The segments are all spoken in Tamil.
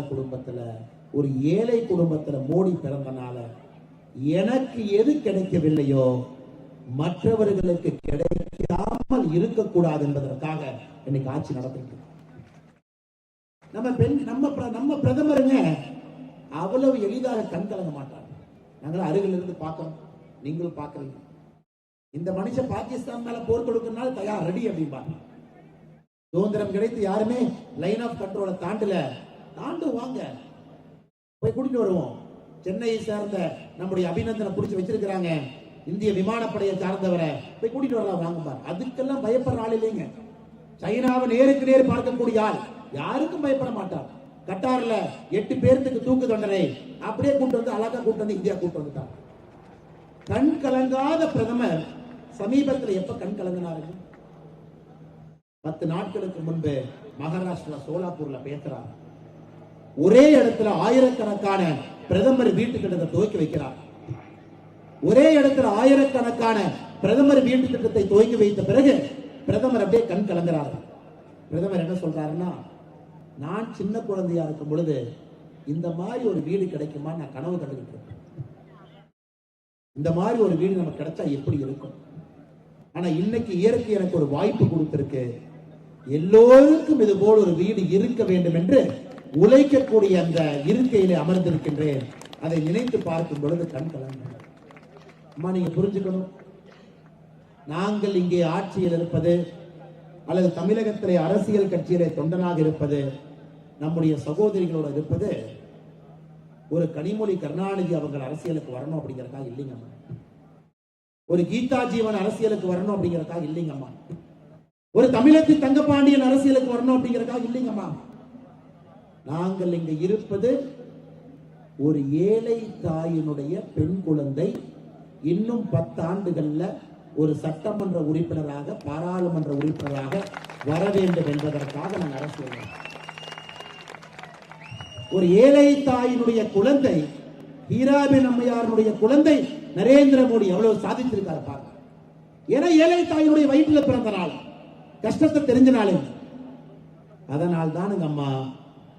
குடும்பத்துல ஒரு ஏழை குடும்பத்துல மோடி பிறந்தனால எனக்கு எது கிடைக்கவில்லையோ மற்றவர்களுக்கு கிடைக்காமல் இருக்கக்கூடாது என்பதற்காக இன்னைக்கு ஆட்சி நடத்திட்டு நம்ம பெண் நம்ம நம்ம பிரதமருங்க அவ்வளவு எளிதாக கண் கலங்க மாட்டாங்க. நாங்கள் அருகில் இருந்து பார்க்கணும். நீங்களும் பார்க்கறீங்க. இந்த மனுஷன் பாகிஸ்தான் மேல போர் கொடுக்கறதுனால தயார் ரெடி அப்படிம்பாங்க. சுதந்திரம் கிடைத்து யாருமே லைன் ஆஃப் கண்ட்ரோலை தாண்டல. தாண்டு வாங்க. போய் கூட்டிட்டு வருவோம். சென்னையை சேர்ந்த நம்முடைய அபிநந்தனை புடிச்சு வச்சிருக்கிறாங்க. இந்திய விமானப்படையை சார்ந்தவரை போய் கூட்டிட்டு வரலாம் வாங்க பாரு. அதுக்கெல்லாம் பயப்படுற ஆள் இல்லைங்க. சைனாவை நேருக்கு நேர் பார்க்கக்கூடிய ஆள் யாருக்கும் பயப்பட மாட்டார். கட்டார்ல எட்டு பேர்த்துக்கு தூக்கு தண்டனை. அப்படியே கூட்டு வந்து அழகா கூட்டு வந்து இந்தியா கூட்டு வந்துட்டார். கண் கலங்காத பிரதமர் சமீபத்தில் எப்ப கண் கலங்கினாருங்க பத்து நாட்களுக்கு முன்பு மகாராஷ்டிரா சோலாப்பூர்ல பேசுறார். ஒரே இடத்துல ஆயிரக்கணக்கான பிரதமர் வீட்டு திட்டத்தை துவக்கி வைக்கிறார். ஒரே இடத்துல ஆயிரக்கணக்கான பிரதமர் வீட்டு திட்டத்தை துவக்கி வைத்த பிறகு பிரதமர் அப்படியே கண் கலங்குறார். பிரதமர் என்ன சொல்றாருன்னா நான் சின்ன குழந்தையா இருக்கும் பொழுது இந்த மாதிரி ஒரு வீடு கிடைக்குமா? நான் கனவு கண்டுகிட்டு இந்த மாதிரி ஒரு வீடு நமக்கு கிடைச்சா எப்படி இருக்கும்? ஆனா இன்னைக்கு இயற்கை எனக்கு ஒரு வாய்ப்பு கொடுத்திருக்கு. எல்லோருக்கும் இது போல் ஒரு வீடு இருக்க வேண்டும் என்று உழைக்கக்கூடிய அந்த இருக்கையிலே அமர்ந்திருக்கின்றேன். அதை நினைத்து பார்க்கும் பொழுது கண் கலங்க அம்மா நீங்க புரிஞ்சுக்கணும். நாங்கள் இங்கே ஆட்சியில் இருப்பது அல்லது தமிழகத்திலே அரசியல் கட்சியிலே தொண்டனாக இருப்பது நம்முடைய சகோதரிகளோட இருப்பது ஒரு கனிமொழி கருணாநிதி அவர்கள் அரசியலுக்கு வரணும் அப்படிங்கறதுக்காக இல்லைங்கம்மா ஒரு கீதா ஜீவன் அரசியலுக்கு வரணும் அப்படிங்கறதுக்காக இல்லைங்கம்மா ஒரு தமிழத்தி தங்கப்பாண்டியன் அரசியலுக்கு வரணும் அப்படிங்கறதுக்காக இல்லைங்கம்மா நாங்கள் இங்கு இருப்பது ஒரு ஏழை தாயினுடைய பெண் குழந்தை. இன்னும் பத்து ஆண்டுகள்ல ஒரு சட்டமன்ற உறுப்பினராக பாராளுமன்ற உறுப்பினராக வர வேண்டும் என்பதற்காக நான் அரசியல் ஒரு ஏழை தாயினுடைய குழந்தை ஹீராபின் அம்மையாருடைய குழந்தை நரேந்திர மோடி எவ்வளவு சாதித்திருக்காரு பாருங்க. ஏன்னா ஏழை தாயினுடைய வயிற்றுல பிறந்த நாள். கஷ்டத்தை தெரிஞ்ச நாளே அதனால் தானுங்க அம்மா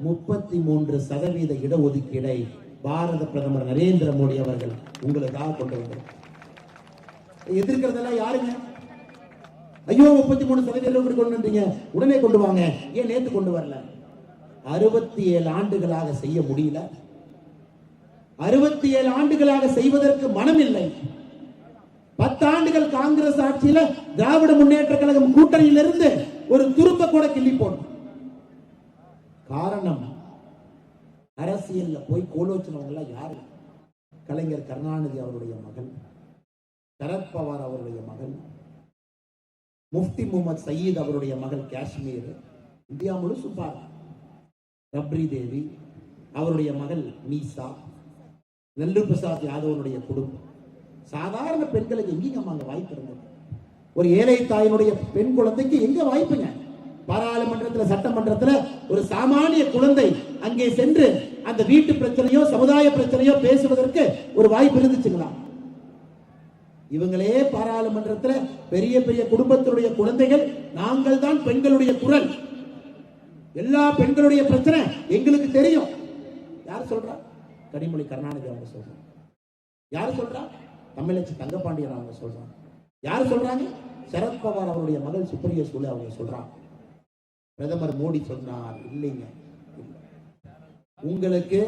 முப்பத்தி மூன்று சதவீத இடஒதுக்கீடை பாரத பிரதமர் நரேந்திர மோடி அவர்கள் உங்களுக்காக கொண்டு வந்தார். எதிர்க்கிறதெல்லாம் யாருங்க? ஐயோ முப்பத்தி மூணு சதவீதம் எப்படி கொண்டு வந்தீங்க உடனே கொண்டு வாங்க. ஏன் நேத்து கொண்டு வரல? அறுபத்தி ஏழு ஆண்டுகளாக செய்ய முடியல. அறுபத்தி ஏழு ஆண்டுகளாக செய்வதற்கு மனம் இல்லை பத்தாண்டுகள் காங்கிரஸ் ஆட்சியில திராவிட முன்னேற்ற கழகம் கூட்டணியிலிருந்து ஒரு துரும்ப கூட கிள்ளி போடும். காரணம் அரசியலில் போய் கோலோச்சினவங்க யார்? யாரு கலைஞர் கருணாநிதி அவருடைய மகன் சரத்பவார் அவருடைய மகன் முஃப்தி முகமது சயீத் அவருடைய மகள் காஷ்மீர் இந்தியா முழுசும் பாரு ரப்ரி தேவி அவருடைய மகள் மீசா நெல்லு பிரசாத் யாதவனுடைய குடும்பம். சாதாரண பெண்களுக்கு எங்கேயும் அங்கே வாய்ப்பு இருந்தது? ஒரு ஏழை தாயினுடைய பெண் குழந்தைக்கு எங்க வாய்ப்புங்க? பாராளுமன்றத்தில் சட்டமன்றத்தில் ஒரு சாமானிய குழந்தை அங்கே சென்று அந்த வீட்டு பிரச்சனையோ சமுதாய பிரச்சனையோ பேசுவதற்கு ஒரு வாய்ப்பு இருந்துச்சுங்களா? இவங்களே பாராளுமன்றத்தில் பெரிய பெரிய குடும்பத்தினுடைய குழந்தைகள் நாங்கள் தான் பெண்களுடைய குரல். எல்லா பெண்களுடைய பிரச்சனை எங்களுக்கு தெரியும். யார் சொல்றா? கனிமொழி கருணாநிதி அவங்க சொல்றாங்க யார் சொல்றா? தமிழச்சி தங்கப்பாண்டியன் அவங்க சொல்றாங்க யார் சொல்றாங்க? சரத்பவார் அவருடைய மகள் சுப்ரிய சூழல் அவங்க சொல்றாங்க பிரதமர் மோடி சொன்னார் இல்லைங்க. உங்களுக்கு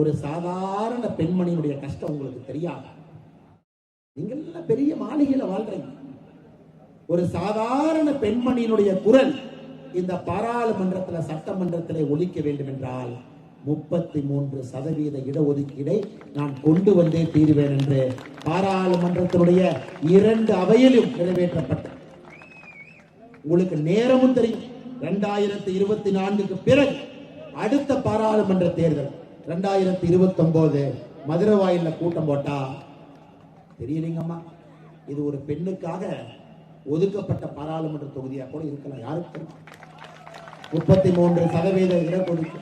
ஒரு சாதாரண பெண்மணியினுடைய கஷ்டம் உங்களுக்கு தெரியாது. நீங்க பெரிய மாளிகையில வாழ்றீங்க. ஒரு சாதாரண பெண்மணியினுடைய குரல் இந்த பாராளுமன்றத்தில் சட்டமன்றத்திலே ஒழிக்க வேண்டும் என்றால் முப்பத்தி மூன்று சதவீத இடஒதுக்கீடை நான் கொண்டு வந்தே தீருவேன் என்று பாராளுமன்றத்தினுடைய இரண்டு அவையிலும் நிறைவேற்றப்பட்ட உங்களுக்கு நேரமும் தெரியும். ரெண்டாயிரத்தி இருபத்தி நான்குக்கு பிறகு அடுத்த பாராளுமன்ற தேர்தல். ரெண்டாயிரத்தி இருபத்தி ஒன்பது மதுரை வாயில கூட்டம் போட்டா தெரியலீங்கம்மா. இது ஒரு பெண்ணுக்காக ஒதுக்கப்பட்ட பாராளுமன்ற தொகுதியா கூட இருக்கலாம் யாருக்கு முப்பத்தி மூன்று சதவீத இடஒதுக்கு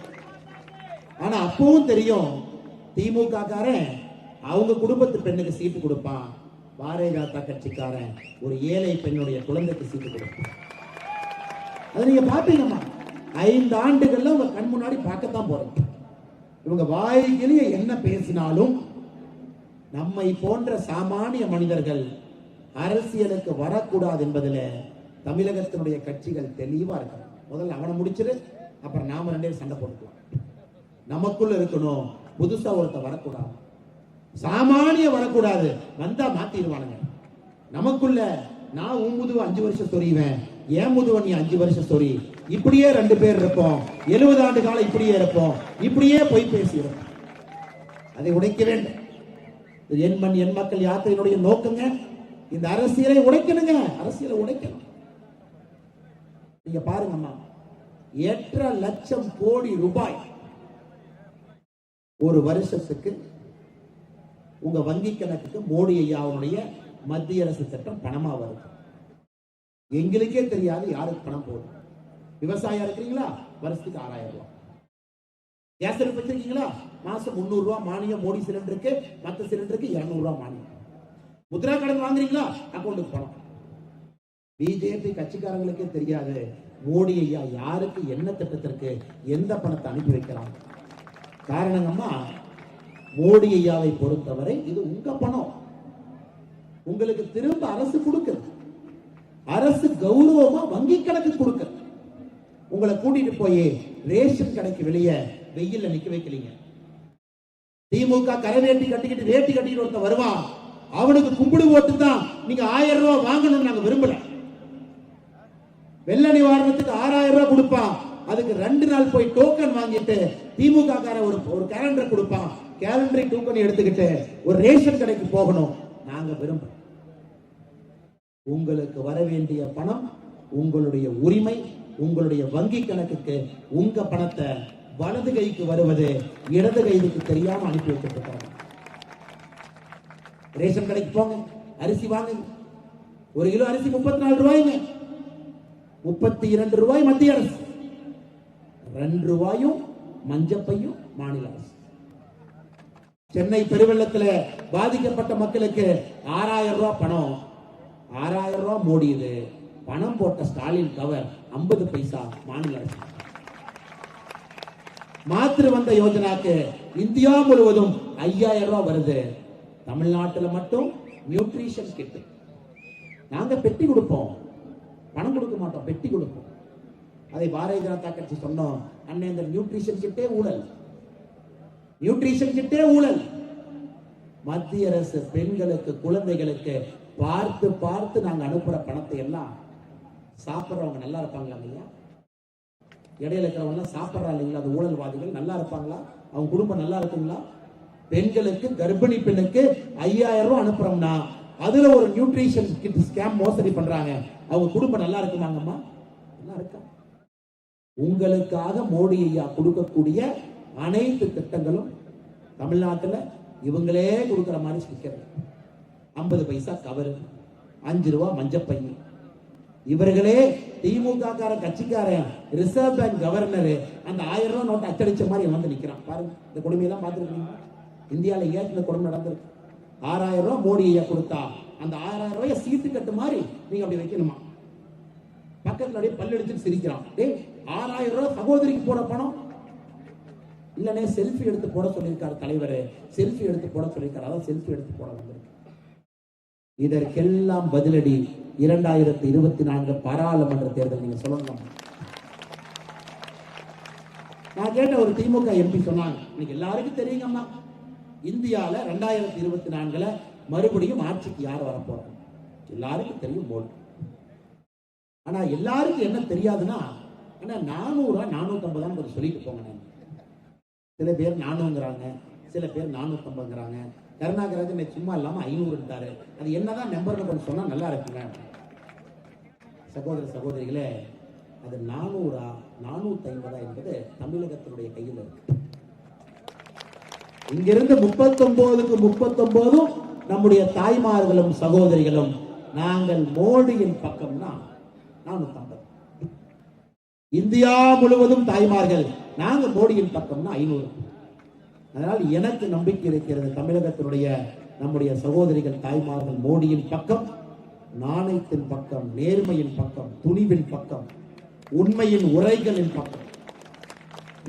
ஆனா அப்பவும் தெரியும் திமுக காரன் அவங்க குடும்பத்து பெண்ணுக்கு சீட்டு கொடுப்பான். பாரதிய ஜனதா கட்சிக்காரன் ஒரு ஏழை பெண்ணுடைய குழந்தைக்கு சீட்டு கொடுப்பான். அதை நீங்க பாப்பீங்கம்மா ஐந்து ஆண்டுகள்ல உங்க கண் முன்னாடி பார்க்கத்தான் போறீங்க. இவங்க வாய்கிலேயே என்ன பேசினாலும் நம்மை போன்ற சாமானிய மனிதர்கள் அரசியலுக்கு வரக்கூடாது என்பதில் தமிழகத்தினுடைய கட்சிகள் தெளிவா இருக்காங்க முதல்ல அவனை முடிச்சிரு அப்புறம் நாம ரெண்டே சண்டை போட்டுக்கலாம். நமக்குள்ள இருக்கணும் புதுசா ஒருத்தன் வரக்கூடாது. சாமானிய வரக்கூடாது. வந்தா மாத்திடுவானுங்க. நமக்குள்ள நான் உன் அஞ்சு வருஷம் சொறிவேன். ஏன் முதுவன் நீ அஞ்சு வருஷம் சொரி இப்படியே ரெண்டு பேர் இருப்போம். எழுபது ஆண்டு காலம் இப்படியே இருப்போம். இப்படியே போய் பேசியிருப்போம் அதை உடைக்க வேண்டும். என் மண் என் மக்கள் யாத்திரையினுடைய நோக்கங்க. இந்த அரசியலை உடைக்கணுங்க. அரசியலை உடைக்கணும். நீங்க பாருங்கம்மா எட்டரை லட்சம் கோடி ரூபாய் ஒரு வருஷத்துக்கு உங்க வங்கி கணக்குக்கு மோடி ஐயாவுடைய மத்திய அரசு திட்டம் பணமா வருது. எங்களுக்கே தெரியாது யாருக்கு பணம் போகுது விவசாயம் இருக்கிறீங்களா வருஷத்துக்கு ஆறாயிரம் ரூபாய் கேஸ் அடுப்பு வச்சிருக்கீங்களா? மாசம் முந்நூறு ரூபாய் மானியம் மோடி சிலிண்டருக்கு மத்த சிலிண்டருக்கு இருநூறு ரூபாய் மானியம். முத்ரா கடன் வாங்குறீங்களா? அக்கௌண்ட்டுக்கு பணம் பிஜேபி கட்சிக்காரங்களுக்கே தெரியாது. மோடி ஐயா யாருக்கு என்ன திட்டத்திற்கு எந்த பணத்தை அனுப்பி வைக்கிறாங்க? காரணங்கம்மா மோடி ஐயாவை பொறுத்தவரை இது உங்க பணம். உங்களுக்கு திரும்ப அரசு கொடுக்குது. அரசு கௌரவமா வங்கி கணக்கு கொடுக்க. உங்களை கூட்டிட்டு போய் ரேஷன் கடைக்கு வெளியே வெயில்ல நிக்க வைக்கலீங்க. திமுக கரை வேட்டி கட்டிக்கிட்டு வேட்டி கட்டிக்கிட்டு ஒருத்தன் வருவான். அவனுக்கு கும்பிடு போட்டு தான் நீங்க ஆயிரம் ரூபாய் வாங்கணும்னு நாங்க விரும்பல. வெள்ள நிவாரணத்துக்கு ஆறாயிரம் ரூபாய் கொடுப்பான். அதுக்கு ரெண்டு நாள் போய் டோக்கன் வாங்கிட்டு திமுக கார ஒரு ஒரு கேலண்டர் கொடுப்பான். கேலண்டரை டோக்கன் எடுத்துக்கிட்டு ஒரு ரேஷன் கடைக்கு போகணும். நாங்க விரும்புறோம் உங்களுக்கு வர வேண்டிய பணம் உங்களுடைய உரிமை உங்களுடைய வங்கி கணக்குக்கு உங்க பணத்தை வலது கைக்கு வருவது இடது கைக்கு தெரியாம அனுப்பி வச்சிருக்காங்க ரேஷன் கடைக்கு போங்க அரிசி வாங்குங்க. ஒரு கிலோ அரிசி முப்பத்தி நாலு ரூபாய்ங்க. முப்பத்தி இரண்டு ரூபாய் மத்திய அரசு. ரெண்டு ரூபாயும் மஞ்சப்பையும் மாநில அரசு. சென்னை பெருவெள்ளத்தில் பாதிக்கப்பட்ட மக்களுக்கு ஆறாயிரம் ரூபாய் பணம். ஆறாயிரம் ரூபாய் மூடியது. பணம் போட்ட ஸ்டாலின் கவர் ஐம்பது பைசா மாநில அரசு. மாத்திரு வந்த யோஜனாக்கு இந்தியா முழுவதும் ஐயாயிரம் ரூபாய் வருது. தமிழ்நாட்டுல மட்டும் நியூட்ரிஷன் கிட்டு நாங்க பெட்டி கொடுப்போம். பணம் கொடுக்க மாட்டோம் பெட்டி கொடுப்போம். அதை பாரதிய ஜனதா கட்சி சொன்னோம். அண்ணன் இந்த நியூட்ரிஷன் கிட்டே ஊழல். நியூட்ரிஷன் கிட்டே ஊழல். மத்திய அரசு பெண்களுக்கு குழந்தைகளுக்கு பார்த்து பார்த்து நாங்க அனுப்புற பணத்தை எல்லாம் சாப்பிட்றவங்க நல்லா இருப்பாங்களா இல்லையா? இடையில இருக்கிறவங்க சாப்பிட்றா இல்லைங்களா? அது ஊழல்வாதிகள் நல்லா இருப்பாங்களா? அவங்க குடும்பம் நல்லா இருக்குங்களா? பெண்களுக்கு கர்ப்பிணி பெண்ணுக்கு ஐயாயிரம் ரூபாய் அனுப்புறோம்னா அதுல ஒரு நியூட்ரிஷன் கிட் ஸ்கேம் மோசடி பண்றாங்க. அவங்க குடும்பம் நல்லா இருக்குமாங்கம்மா? நல்லா இருக்கா? உங்களுக்காக மோடி ஐயா கொடுக்கக்கூடிய அனைத்து திட்டங்களும் தமிழ்நாட்டுல இவங்களே கொடுக்குற மாதிரி ஸ்டிக்கர் ஐம்பது பைசா கவரு அஞ்சு ரூபா மஞ்சப்பை இவர்களே திமுக கட்சிக்காரன் ரிசர்வ் பேங்க் கவர்னர் அந்த ஆயிரம் ரூபாய் நோட்டு அச்சடிச்ச மாதிரி வந்து நிக்கிறான். பாருங்க இந்த கொடுமையெல்லாம் பார்த்துருக்கீங்க. இந்தியாவில் ஏன் இந்த கொடுமை நடந்திருக்கு. ஆறாயிரம் ரூபாய் மோடி ஐயா கொடுத்தா அந்த ஆறாயிரம் ரூபாய் சீட்டு கட்டு மாதிரி நீங்க அப்படி வைக்கணுமா? பக்கத்துல அப்படியே பல்லெடுத்து சிரிக்கிறான். டேய் ஆறாயிரம் ரூபாய் சகோதரிக்கு போட பணம்? இல்லனே செல்ஃபி எடுத்து போட சொல்லியிருக்காரு தலைவர். செல்ஃபி எடுத்து போட சொல்லியிருக்காரு. அதான் செல்ஃபி எடுத்து போட வந்து இதற்கெல்லாம் பதிலடி இரண்டாயிரத்தி இருபத்தி நான்கு பாராளுமன்ற தேர்தல். நீங்க சொல்லணும்? நான் கேட்ட ஒரு திமுக எம்பி சொன்னாங்க. இன்னைக்கு எல்லாருக்கும் தெரியுங்கம்மா. இந்தியால ரெண்டாயிரத்தி இருபத்தி நான்குல மறுபடியும் ஆட்சிக்கு யார் வரப்போறாங்க? எல்லாருக்கும் தெரியும் போல் ஆனா எல்லாருக்கும் என்ன தெரியாதுன்னா ஆனா நானூறா நானூத்தம்பதான் கொஞ்சம் சொல்லிட்டு போங்க. சில பேர் நானூங்கிறாங்க சில பேர் நானூத்தம்பதுங்கிறாங்க. கருணாகராஜன் சும்மா சும்மா இல்லாம ஐநூறுட்டாரு அது என்னதான் நம்பர்னு நம்பர் சொன்னா நல்லா இருக்குங்க. சகோதர சகோதரிகளே அது நானூறா நானூத்தி ஐம்பதா என்பது தமிழகத்தினுடைய கையில் இருக்கு. இங்கிருந்து முப்பத்தொன்பதுக்கு முப்பத்தொன்பதும் நம்முடைய தாய்மார்களும் சகோதரிகளும் நாங்கள் மோடியின் பக்கம்னா நானூத்தி ஐம்பது இந்தியா முழுவதும் தாய்மார்கள் நாங்கள் மோடியின் பக்கம்னா ஐநூறு. அதனால் எனக்கு நம்பிக்கை இருக்கிறது தமிழகத்தினுடைய நம்முடைய சகோதரிகள் தாய்மார்கள் மோடியின் பக்கம் நாணயத்தின் பக்கம் நேர்மையின் பக்கம் துணிவின் பக்கம் உண்மையின் உரைகளின் பக்கம்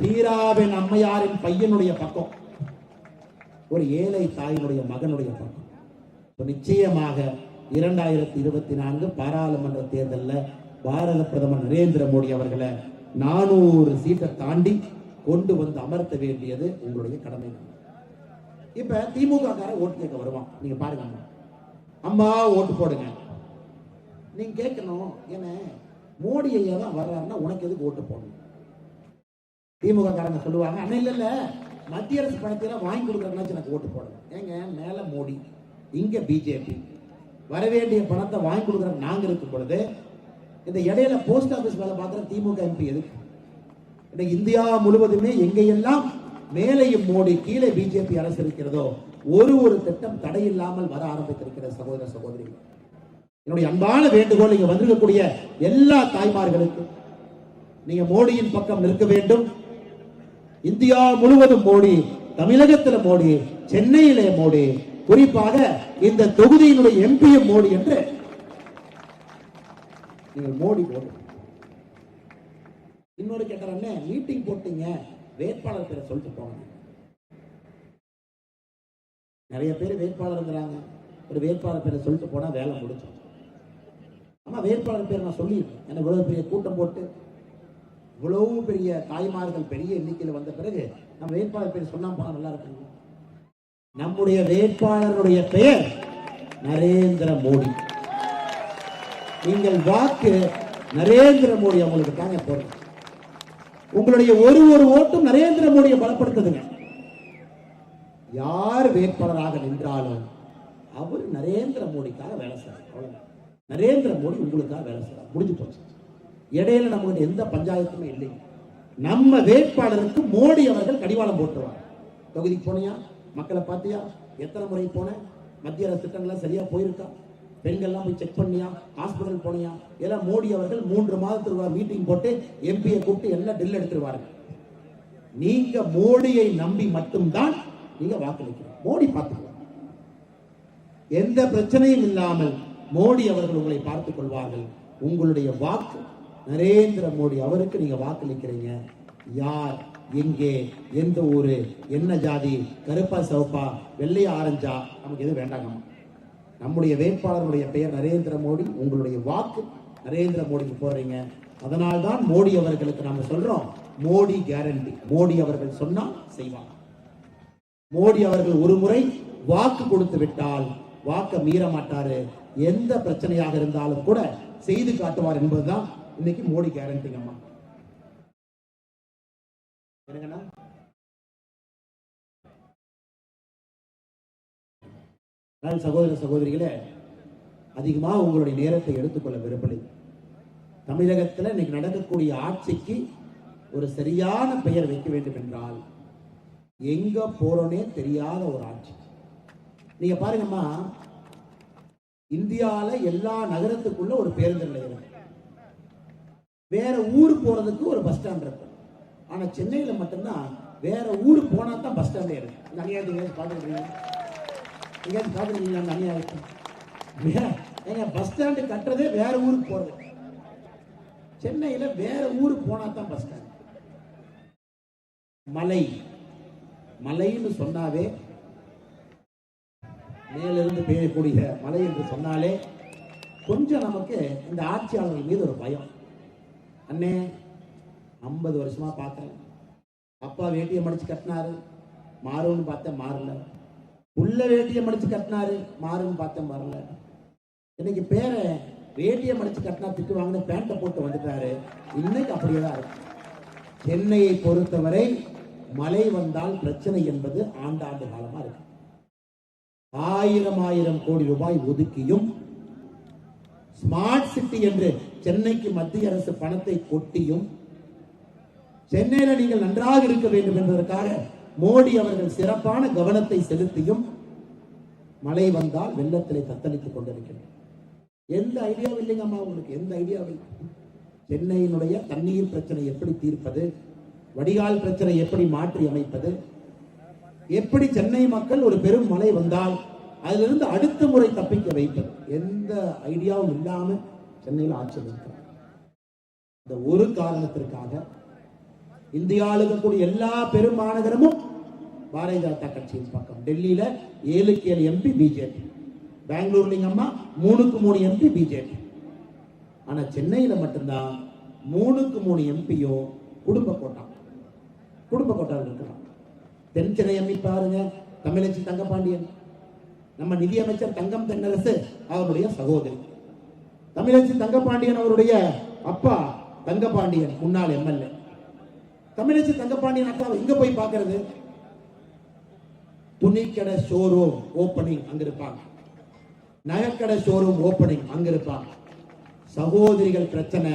ஹீராவின் அம்மையாரின் பையனுடைய பக்கம் ஒரு ஏழை தாயினுடைய மகனுடைய பக்கம். நிச்சயமாக இரண்டாயிரத்தி இருபத்தி நான்கு பாராளுமன்ற தேர்தலில் பாரத பிரதமர் நரேந்திர மோடி அவர்களை நானூறு சீட்டை தாண்டி கொண்டு வந்து அமர்த்த வேண்டியது உங்களுடைய கடமை இப்ப திமுக கார ஓட்டு கேட்க வருவான். நீங்க பாருங்க அம்மா. ஓட்டு போடுங்க. நீங்க கேட்கணும் என்ன? மோடி ஐயா தான் வர்றாருன்னா உனக்கு எதுக்கு ஓட்டு போடணும்? திமுக காரங்க சொல்லுவாங்க அண்ணா இல்ல இல்ல. மத்திய அரசு பணத்தையெல்லாம் வாங்கி கொடுக்குறனாச்சும் எனக்கு ஓட்டு போடணும் ஏங்க மேல மோடி இங்க பிஜேபி வரவேண்டிய பணத்தை வாங்கி கொடுக்குற நாங்க இருக்கும் பொழுது இந்த இடையில போஸ்ட் ஆபீஸ் வேலை பார்க்குற திமுக எம்பி எதுக்கு? இன்னைக்கு இந்தியா முழுவதுமே எங்கெல்லாம் மேலையும் மோடி கீழே பிஜேபி அரசு இருக்கிறதோ ஒரு ஒரு திட்டம் தடையில்லாமல் வர ஆரம்பித்திருக்கிற சகோதர சகோதரிகள். என்னுடைய அன்பான வேண்டுகோள் இங்க வந்திருக்கக்கூடிய எல்லா தாய்மார்களுக்கும் நீங்க மோடியின் பக்கம் நிற்க வேண்டும். இந்தியா முழுவதும் மோடி தமிழகத்துல மோடி சென்னையிலே மோடி குறிப்பாக இந்த தொகுதியினுடைய எம்பியும் மோடி என்று. நீங்கள் மோடி ஓட்டு இன்னொரு அண்ணன் மீட்டிங் போட்டீங்க. வேட்பாளர் பேரை சொல்லிட்டு போங்க. நிறைய பேர் வேட்பாளர் இருக்கிறாங்க. ஒரு வேட்பாளர் பேரை சொல்லிட்டு போனா வேலை முடிச்சோம் ஆமா வேட்பாளர் பேர் நான் சொல்லியிருக்கேன். எனக்கு இவ்வளவு பெரிய கூட்டம் போட்டு இவ்வளவு பெரிய தாய்மார்கள் பெரிய எண்ணிக்கையில் வந்த பிறகு நம்ம வேட்பாளர் பேர் சொன்னா போனா நல்லா இருக்குங்க நம்முடைய வேட்பாளருடைய பெயர் நரேந்திர மோடி. நீங்கள் வாக்கு நரேந்திர மோடி அவங்களுக்கு தாங்க போடுங்க உங்களுடைய ஒரு ஒரு ஓட்டும் நரேந்திர மோடியை பலப்படுத்துதுங்க. யார் வேட்பாளராக நின்றாலும் அவர் நரேந்திர மோடிக்காக வேலை செய்யறார் அவ்வளவுதான். நரேந்திர மோடி உங்களுக்காக வேலை செய்யறார் முடிஞ்சு போச்சு. இடையில நமக்கு எந்த பஞ்சாயத்துமே இல்லை நம்ம வேட்பாளருக்கு மோடி அவர்கள் கடிவாளம் போட்டுருவாங்க. தொகுதிக்கு போனியா? மக்களை பார்த்தியா? எத்தனை முறை போன மத்திய அரசு திட்டங்கள்லாம் சரியா போயிருக்கா? பெண்கள்லாம் போய் செக் பண்ணியா? ஹாஸ்பிட்டல் போனியா? ஏன்னா மோடி அவர்கள் மூன்று மாதத்துக்கு மீட்டிங் போட்டு எம்பியை கூப்பிட்டு எல்லாம் டில் எடுத்துருவாரு. நீங்க மோடியை நம்பி மட்டும்தான் நீங்க வாக்களிக்கணும் மோடி பார்த்துக்கலாம் எந்த பிரச்சனையும் இல்லாமல் மோடி அவர்கள் உங்களை பார்த்துக் கொள்வார்கள். உங்களுடைய வாக்கு நரேந்திர மோடி அவருக்கு நீங்க வாக்களிக்கிறீங்க. யார் எங்கே எந்த ஊரு என்ன ஜாதி கருப்பா சிவப்பா வெள்ளையா ஆரஞ்சா நமக்கு எதுவும் வேண்டாங்கம்மா. நம்முடைய வேட்பாளருடைய பெயர் நரேந்திர மோடி உங்களுடைய வாக்கு நரேந்திர மோடிக்கு போகிறீங்க அதனால் தான் மோடி அவர்களுக்கு நாம சொல்றோம் மோடி கேரண்டி மோடி அவர்கள் சொன்னால் செய்வாங்க. மோடி அவர்கள் ஒரு முறை வாக்கு கொடுத்து விட்டால் வாக்க மீற மாட்டாரு. எந்த பிரச்சனையாக இருந்தாலும் கூட செய்து காட்டுவார் என்பதுதான் இன்னைக்கு மோடி கேரண்டிங்கம்மா என்னங்கண்ணா? அதனால் சகோதர சகோதரிகளே அதிகமாக உங்களுடைய நேரத்தை எடுத்துக்கொள்ள விரும்பலை. தமிழகத்தில் இன்னைக்கு நடக்கக்கூடிய ஆட்சிக்கு ஒரு சரியான பெயர் வைக்க வேண்டும் என்றால் எங்க போறோனே தெரியாத ஒரு ஆட்சி. நீங்க பாருங்கம்மா இந்தியாவில் எல்லா நகரத்துக்குள்ள ஒரு பேருந்து நிலையம். வேற ஊர் போறதுக்கு ஒரு பஸ் ஸ்டாண்ட் இருக்கு. ஆனா சென்னையில மட்டும்தான் வேற ஊர் போனா தான் பஸ் ஸ்டாண்டே இருக்கு. இந்த அநியாயத்தை எங்கேயாவது பாத்துருக்கீங்க எங்கேயாவது அந்த அநியாயத்தை ஏங்க பஸ் ஸ்டாண்டு கட்டுறதே வேற ஊருக்கு போறது. சென்னையில் வேற ஊருக்கு போனா தான் பஸ் ஸ்டாண்ட் மலை. மலைன்னு சொன்னாவே மேலிருந்து பெய்யக்கூடிய மழை என்று சொன்னாலே கொஞ்சம் நமக்கு இந்த ஆட்சியாளர்கள் மீது ஒரு பயம். அண்ணே ஐம்பது வருஷமா பார்த்தேன். அப்பா வேட்டியை மடிச்சு கட்டினாரு. மாறும்னு பார்த்தேன் மாறல. உள்ள வேட்டியை மடிச்சு கட்டினாரு. மாறுன்னு பார்த்தேன் வரல இன்னைக்கு பேரை வேட்டியை மடிச்சு கட்டினா திட்டு வாங்கின பேண்ட்டை போட்டு வந்துட்டாரு. இன்னைக்கு அப்படியே தான் இருக்கு. சென்னையை பொறுத்தவரை மழை வந்தால் பிரச்சனை என்பது ஆண்டாண்டு காலமா இருக்கு. ஆயிரம் ஆயிரம் கோடி ரூபாய் ஒதுக்கியும் ஸ்மார்ட் சிட்டி என்று சென்னைக்கு மத்திய அரசு பணத்தை கொட்டியும் சென்னையில நீங்கள் நன்றாக இருக்க வேண்டும் என்பதற்காக மோடி அவர்கள் சிறப்பான கவனத்தை செலுத்தியும் மழை வந்தால் வெள்ளத்திலே தத்தளித்துக் கொண்டிருக்கிறேன் எந்த ஐடியாவும் இல்லைங்கம்மா உங்களுக்கு எந்த ஐடியாவும் சென்னையினுடைய தண்ணீர் பிரச்சனை எப்படி தீர்ப்பது? வடிகால் பிரச்சனை எப்படி மாற்றி அமைப்பது? எப்படி சென்னை மக்கள் ஒரு பெரும் மழை வந்தால் அதிலிருந்து அடுத்த முறை தப்பிக்க வைப்பது? எந்த ஐடியாவும் இல்லாம சென்னையில் ஆட்சி இருக்கிறார் இந்த ஒரு காரணத்திற்காக இந்தியாவில் இருக்கக்கூடிய எல்லா பெரும் மாநகரமும் பாரதிய ஜனதா கட்சியின் பக்கம். டெல்லியில ஏழுக்கு ஏழு எம்பி பிஜேபி பெங்களூர்ல அம்மா மூணுக்கு மூணு எம்பி பிஜேபி ஆனா சென்னையில மட்டும்தான் மூணுக்கு மூணு எம்பியும் குடும்ப கோட்டா. குடும்ப கோட்டாவில் இருக்கிறான் தென் சென்னை எம்பி பாருங்க தமிழச்சி தங்கபாண்டியன் நம்ம நிதியமைச்சர் தங்கம் தென்னரசு அவருடைய சகோதரி. தமிழச்சி தங்கபாண்டியன் அவருடைய அப்பா தங்கபாண்டியன் முன்னாள் எம்எல்ஏ தமிழச்சி தங்கபாண்டியன் அக்கா எங்க போய் பாக்குறது துணிக்கடை ஷோரூம் ஓப்பனிங் அங்க இருப்பாங்க. நகைக்கடை ஷோரூம் ஓப்பனிங் அங்க இருப்பாங்க. சகோதரிகள் பிரச்சனை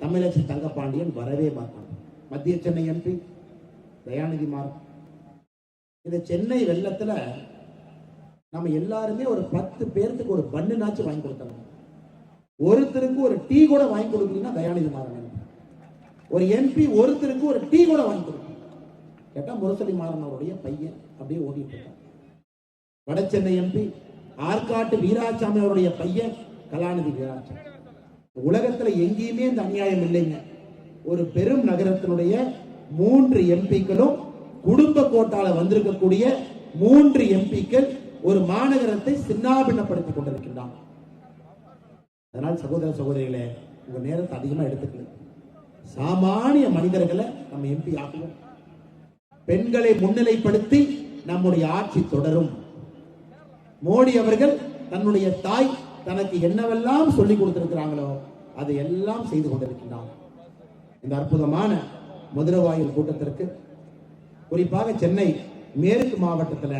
தமிழச்சி தங்கபாண்டியன் வரவே மாட்டாங்க மத்திய சென்னை எம்பி தயாநிதி மாறும் இந்த சென்னை வெள்ளத்துல நம்ம எல்லாருமே ஒரு பத்து பேர்த்துக்கு ஒரு பண்ணுனாச்சும் வாங்கி கொடுத்தோம் ஒருத்தருக்கு ஒரு டீ கூட வாங்கி கொடுக்கலன்னா தயாநிதி மாறன் ஒரு எம்பி ஒருத்தருக்கு ஒரு டீ கூட வாங்கி கொடுக்கணும். கேட்டா முரசொலி மாறனவருடைய பையன் அப்படியே ஓடிட்டு இருக்கான். வட சென்னை எம்பி ஆற்காட்டு வீராசாமி அவருடைய பையன் கலாநிதி வீராசாமி. உலகத்துல எங்கேயுமே இந்த அநியாயம் இல்லைங்க. ஒரு பெரும் நகரத்தினுடைய மூன்று எம்பிக்களும் குடும்ப கோட்டால வந்திருக்கக்கூடிய மூன்று எம்பிக்கள் ஒரு மாநகரத்தை சின்னாபின்னப்படுத்திக் கொண்டிருக்கின்றான் அதனால் சகோதர சகோதரிகளே உங்க நேரத்தை அதிகமா எடுத்துக்கல சாமானிய மனிதர்களை நம்ம எம்பி ஆக்குவோம். பெண்களை முன்னிலைப்படுத்தி நம்முடைய ஆட்சி தொடரும். மோடி அவர்கள் தன்னுடைய தாய் தனக்கு என்னவெல்லாம் சொல்லி கொடுத்திருக்கிறாங்களோ அதை எல்லாம் செய்து கொண்டிருக்கின்றார். இந்த அற்புதமான மதுரவாயில் கூட்டத்திற்கு குறிப்பாக சென்னை மேற்கு மாவட்டத்தில்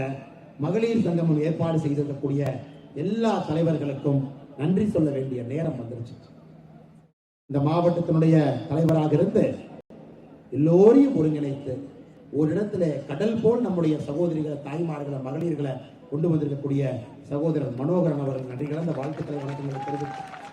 மகளிர் சங்கமம் ஏற்பாடு செய்திருக்கக்கூடிய எல்லா தலைவர்களுக்கும் நன்றி சொல்ல வேண்டிய நேரம் வந்துருச்சு. இந்த மாவட்டத்தினுடைய தலைவராக இருந்து எல்லோரையும் ஒருங்கிணைத்து ஒரு இடத்துல கடல் போல் நம்முடைய சகோதரிகளை தாய்மார்களை மகளிர்களை கொண்டு வந்திருக்கக்கூடிய சகோதரர் மனோகரன் அவர்கள் நன்றி கலந்த வாழ்த்துக்களை வணக்கங்களை தெரிவித்து